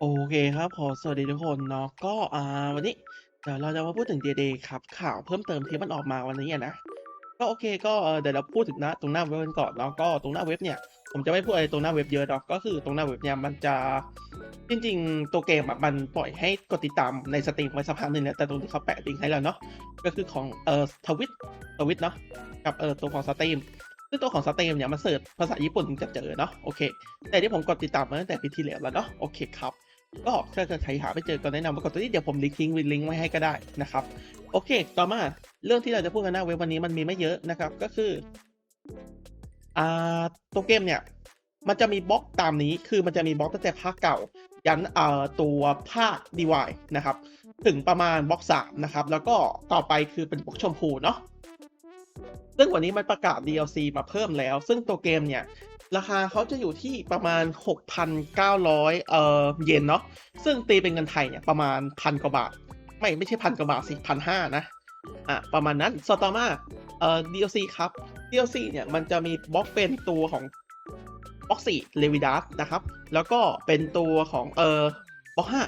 โอเคครับขอสวัสดีทุกคนเนาะก็อ่าวันนี้เดี๋ยวเราจะมาพูดถึง Day Day ครับ ข่าวเพิ่มเติมที่มันออกมาวันนี้นะก็โอเคก็เดี๋ยวเราพูดถึงน้าตรงหน้าเว็บกันก่อนเนาะก็ตรงหน้าเว็บเนี่ยผมจะไม่พูดอะไรตรงหน้าเว็บเยอะเนาะก็คือตรงหน้าเว็บเนี่ยมันจะจริงๆ ตัวเกมอะมันปล่อยให้กดติดตามในสตรีมไว้สักพักหนึ่งแล้วแต่ตรงที่เขาแปะลิงก์ให้แล้วเนาะก็คือของเอ่อทวิตทวิตเนาะกับเอ่อตัวของสตรีม ซึ่งตัวของสตมเนี่ยมันเสิร์ชภาษาญี่ปุ่นถึงจะเจอเนาะโอเค แต่ที่ผมกดติดตามมาตั้งแต่ปีที่แล้วแล้วเนาะโอเคครับก็ถ้าเกิดใครหาไม่เจอก็แนะนำมากดตัวนี้เดี๋ยวผมลิงก์ทิ้งลิงก์ไว้ให้ก็ได้นะครับ โอเค ต่อมาเรื่องที่เราจะพูดกันหน้าเว็บวันนี้มันมีไม่เยอะนะครับก็คืออ่าตัวเกมเนี่ยมันจะมีบล็อกตามนี้คือมันจะมีบล็อกตั้งแต่ภาคเก่า ยันเอ่อตัวภาคดีวายนะครับ ถึงประมาณบล็อกสามนะครับ แล้วก็ต่อไปคือเป็นบล็อกชมพูเนาะ ซึ่งวันนี้มันประกาศ DLC มาเพิ่มแล้ว ซึ่งตัวเกมเนี่ย ราคาเขาจะอยู่ที่ประมาณ 6,900 เอ่อ เยนเนาะ ซึ่งตีเป็นเงินไทยเนี่ย ประมาณพันกว่าบาท ไม่ ไม่ใช่พันกว่าบาทสิพันห้านะ อะ ประมาณนั้นสตอมาเอ่อ DLC ครับ DLC เนี่ย มันจะมีบล็อกเป็นตัวของบล็อกสี่เลวิดัสนะครับ แล้วก็เป็นตัวของ เอ่อบล็อกห้า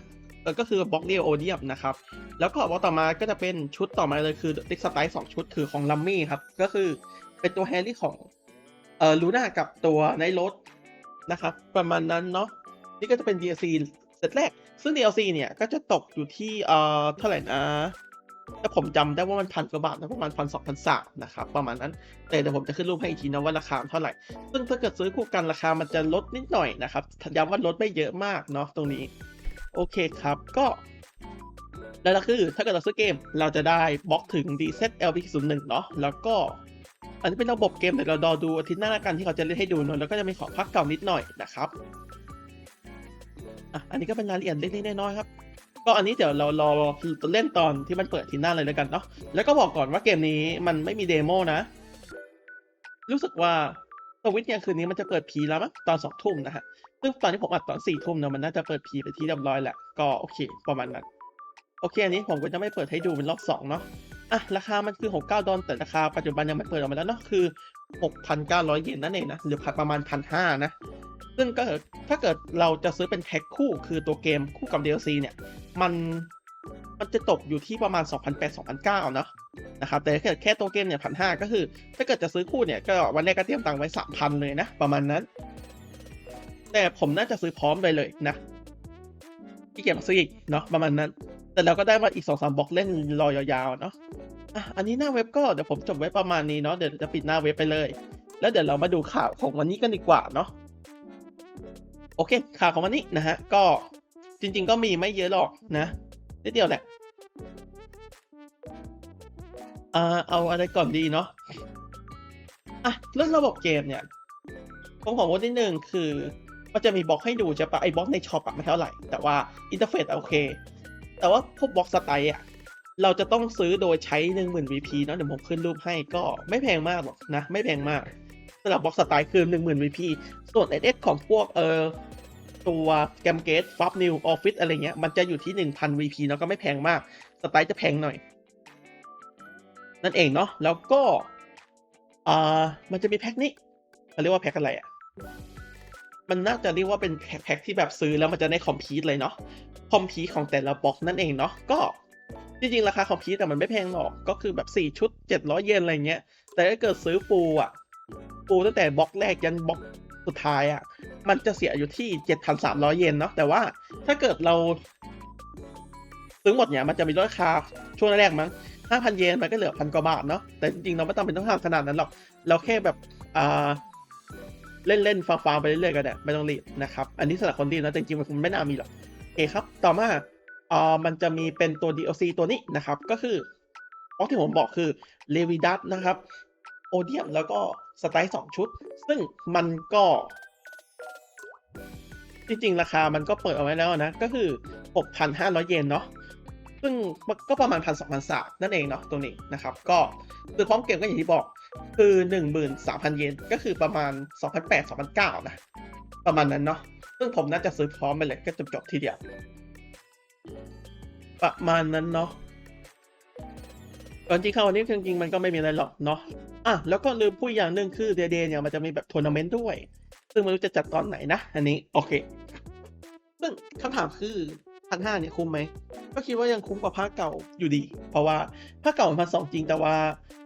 ก็คือบล็อกเรียโอเดียมนะครับ แล้วก็บล็อกต่อมาก็จะเป็นชุดต่อมาเลยคือดิกสไตล์สองชุดคือของลัมมี่ครับ ก็คือเป็นตัวแฮร์รี่ของเอ่อลูน่ากับตัวไนโรดนะครับ ประมาณนั้นเนาะนี่ก็จะเป็น DLC เซตแรก ซึ่ง DLC เนี่ยก็จะตกอยู่ที่เอ่อเท่าไหร่นะแต่ผมจำได้ว่ามันพันกว่าบาทนะประมาณพันสองพันสามนะครับประมาณนั้น แต่เดี๋ยวผมจะขึ้นรูปให้อีกทีนะว่าราคาเท่าไหร่ ซึ่งถ้าเกิดซื้อคู่กันราคามันจะลดนิดหน่อยนะครับย้ำว่าลดไม่เยอะมากเนาะตรงนี้ โอเคครับ ก็แล้วก็คือถ้าเกิดเราซื้อเกมเราจะได้บล็อกถึง DZ LP01 เนาะแล้วก็อันนี้เป็นระบบเกมเดี๋ยวเรารอดูอาทิตย์หน้าละกันที่เขาจะเล่นให้ดูเนอะแล้วก็จะมีของพักเก่านิดหน่อยนะครับอะอันนี้ก็เป็นรายละเอียดเล็กๆน้อยๆครับก็อันนี้เดี๋ยวเรารอเล่นตอนที่มันเปิดอาทิตย์หน้าเลยแล้วกันเนาะแล้วก็บอกก่อนว่าเกมนี้มันไม่มีเดโมนะ รู้สึกว่า สวิตช์เนี่ยคืนนี้มันจะเปิดพีแล้วมั้งตอนสองทุ่มนะฮะซึ่งตอนที่ผมอัดตอนสี่ทุ่มเนอะมันน่าจะเปิดพีไปที่เรียบร้อยแหละก็โอเค ประมาณนั้นโอเคอันนี้ผมก็จะไม่เปิดให้ดูเป็นรอบสองเนาะอะราคามันคือ 69 ดอลลาร์แต่ราคาปัจจุบันยังไม่เปิดออกมาแล้วเนาะคือ 6,900 เยนนั่นเองนะหรือพันประมาณ 1,500 นะ ซึ่งก็ถ้าเกิดเราจะซื้อเป็นแพ็คคู่คือตัวเกมคู่กับ DLC เนี่ย มัน มันจะตกอยู่ที่ประมาณ 2,800-2,900เนาะนะครับ แต่ถ้าเกิดแค่ตัวเกมเนี่ย1,500ก็คือ ถ้าเกิดจะซื้อคู่เนี่ย ก็วันแรกก็เตรียมตังค์ไว้3,000เลยนะ ประมาณนั้น แต่ผมน่าจะซื้อพร้อมไปเลยนะที่เก็บมาซื้ออีกเนาะประมาณนั้น แต่เราก็ได้มาอีกสองสามบล็อกเล่นรอยาวๆเนาะอะอันนี้หน้าเว็บก็เดี๋ยวผมจบไว้ประมาณนี้เนาะเดี๋ยวจะปิดหน้าเว็บไปเลย แล้วเดี๋ยวเรามาดูข่าวของวันนี้กันดีกว่าเนาะโอเค ข่าวของวันนี้นะฮะก็จริง ๆ ก็มีไม่เยอะหรอกนะ นิดเดียวแหละอ่าเอาอะไรก่อนดีเนาะอะเรื่องระบบเกมเนี่ยผมขอพูดนิดนึงคือมันจะมีบล็อกให้ดูจะปะไอ้บล็อกในช็อปอะไม่เท่าไหร่ แต่ว่าอินเทอร์เฟซโอเค แต่ว่าพวกบล็อกสไตล์อะเราจะต้องซื้อโดยใช้10,000 VP เนาะเดี๋ยวผมขึ้นรูปให้ก็ไม่แพงมากหรอกนะ ไม่แพงมากสำหรับบล็อกสไตล์คือ10,000 VP ส่วน SS ของพวกเออ ตัวแกมเกตฟับนิวออฟฟิศอะไรเงี้ย มันจะอยู่ที่ 1,000 VP เนาะก็ไม่แพงมาก สไตล์จะแพงหน่อย นั่นเองเนาะแล้วก็อ่ามันจะมีแพ็คนี้เขาเรียกว่าแพ็คอะไรอะมันน่าจะเรียกว่าเป็นแพ็คที่แบบซื้อแล้วมันจะได้คอมพิวเลยเนาะคอมพีของแต่ละบล็อกนั่นเองเนาะก็จริงๆ ราคาคอมพีแต่มันไม่แพงหรอก ก็คือแบบ 4 ชุด 700 เยนอะไรเงี้ย แต่ถ้าเกิดซื้อฟูอะฟูตั้งแต่บล็อกแรกยันบล็อก สุดท้ายอะ มันจะเสียอยู่ที่7,300เยนเนาะแต่ว่าถ้าเกิดเราซื้อหมดเนี่ยมันจะมีลดราคาช่วงแรกมั้ง5,000เยนมันก็เหลือพันกว่าบาทเนาะแต่จริงๆเราไม่ต้องเป็นต้องทำขนาดนั้นหรอก เราแค่แบบอ่าเล่นเล่นๆฟาร์มๆไปเรื่อยๆก็ได้ไม่ต้องรีบนะครับ อันนี้สำหรับคนดีนะแต่จริงๆมันไม่น่ามีหรอกโอเคครับ ต่อมาอ่ามันจะมีเป็นตัว DLC ตัวนี้นะครับ ก็คือบล็อที่ผมบอกคือเลวิดัสนะครับ โอเดียมแล้วก็สไตล์สองชุด ซึ่งมันก็ จริงๆ ราคามันก็เปิดเอาไว้แล้วนะ ก็คือ 6,500 เยนเนาะซึ่งก็ประมาณพันสองพันสามนั่นเองเนาะตรงนี้นะครับ ก็คือพร้อมเกมก็อย่างที่บอก คือ 13,000 เยนก็คือประมาณ 2,800-2,900 นะ ประมาณนั้นเนาะซึ่งผมน่าจะซื้อพร้อมไปเลยก็จบจบทีเดียว ประมาณนั้นเนาะก่อนที่เข้าวันนี้จริงๆมันก็ไม่มีอะไรหรอกเนาะ อะแล้วก็ลืมพูดอย่างหนึ่งคือเดเดเนี่ยมันจะมีแบบทัวร์นาเมนต์ด้วย ซึ่งไม่รู้จะจัดตอนไหนนะ อันนี้โอเค ซึ่งคำถามคือพันห้าเนี่ยคุ้มไหม ก็คิดว่ายังคุ้มกว่าภาคเก่าอยู่ดี เพราะว่าภาคเก่ามันพันสองจริงแต่ว่า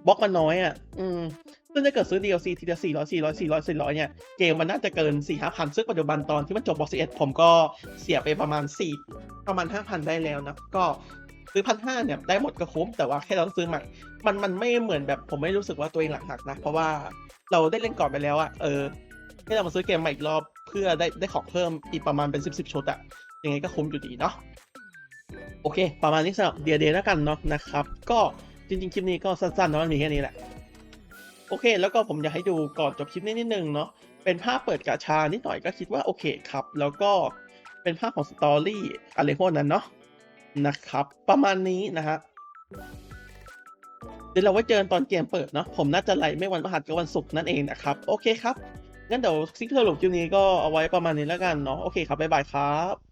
บล็อกมันน้อยอะ อืม ซึ่งถ้าเกิดซื้อ DLC ทีละสี่ร้อยสี่ร้อยสี่ร้อยสี่ร้อยเนี่ย เกมมันน่าจะเกินสี่ห้าพันซึ่งปัจจุบันตอนที่มันจบบล็อกซีเอสผมก็เสียไปประมาณสี่ประมาณห้าพันได้แล้วนะ ก็ ซื้อพันห้าเนี่ยได้หมดก็คุ้มแต่ว่าแค่เราต้องซื้อใหม่ มันมันไม่เหมือนแบบผมไม่รู้สึกว่าตัวเองหลักหักนะ เพราะว่าเราได้เล่นก่อนไปแล้วอะเออให้เรามาซื้อเกมใหม่อีกรอบเพื่อได้ได้ของเพิ่มอีกประมาณเป็นสิบสิบชุดอะยังไงก็คุ้มอยู่ดีเนาะโอเค ประมาณนี้สำหรับเดียเดย์แล้วกันเนาะนะครับ ก็จริงๆ คลิปนี้ก็สั้นๆเนาะมันมีแค่นี้แหละ โอเค แล้วก็ผมอยากให้ดูก่อนจบคลิปนี้นิดนึงเนาะเป็นภาพเปิดกาชานิดหน่อยก็คิดว่าโอเคครับ แล้วก็เป็นภาพของสตอรี่อะไรพวกนั้นเนาะ นะครับ ประมาณนี้นะฮะเดี๋ยวเราไว้เจอกันตอนเกมเปิดเนาะผมน่าจะไลฟ์ไม่วันพฤหัสก็วันศุกร์นั่นเองนะครับ โอเคครับ งั้นเดี๋ยวซิกสรุปคลิปนี้ก็เอาไว้ประมาณนี้แล้วกันเนาะโอเคครับบ๊ายบายครับ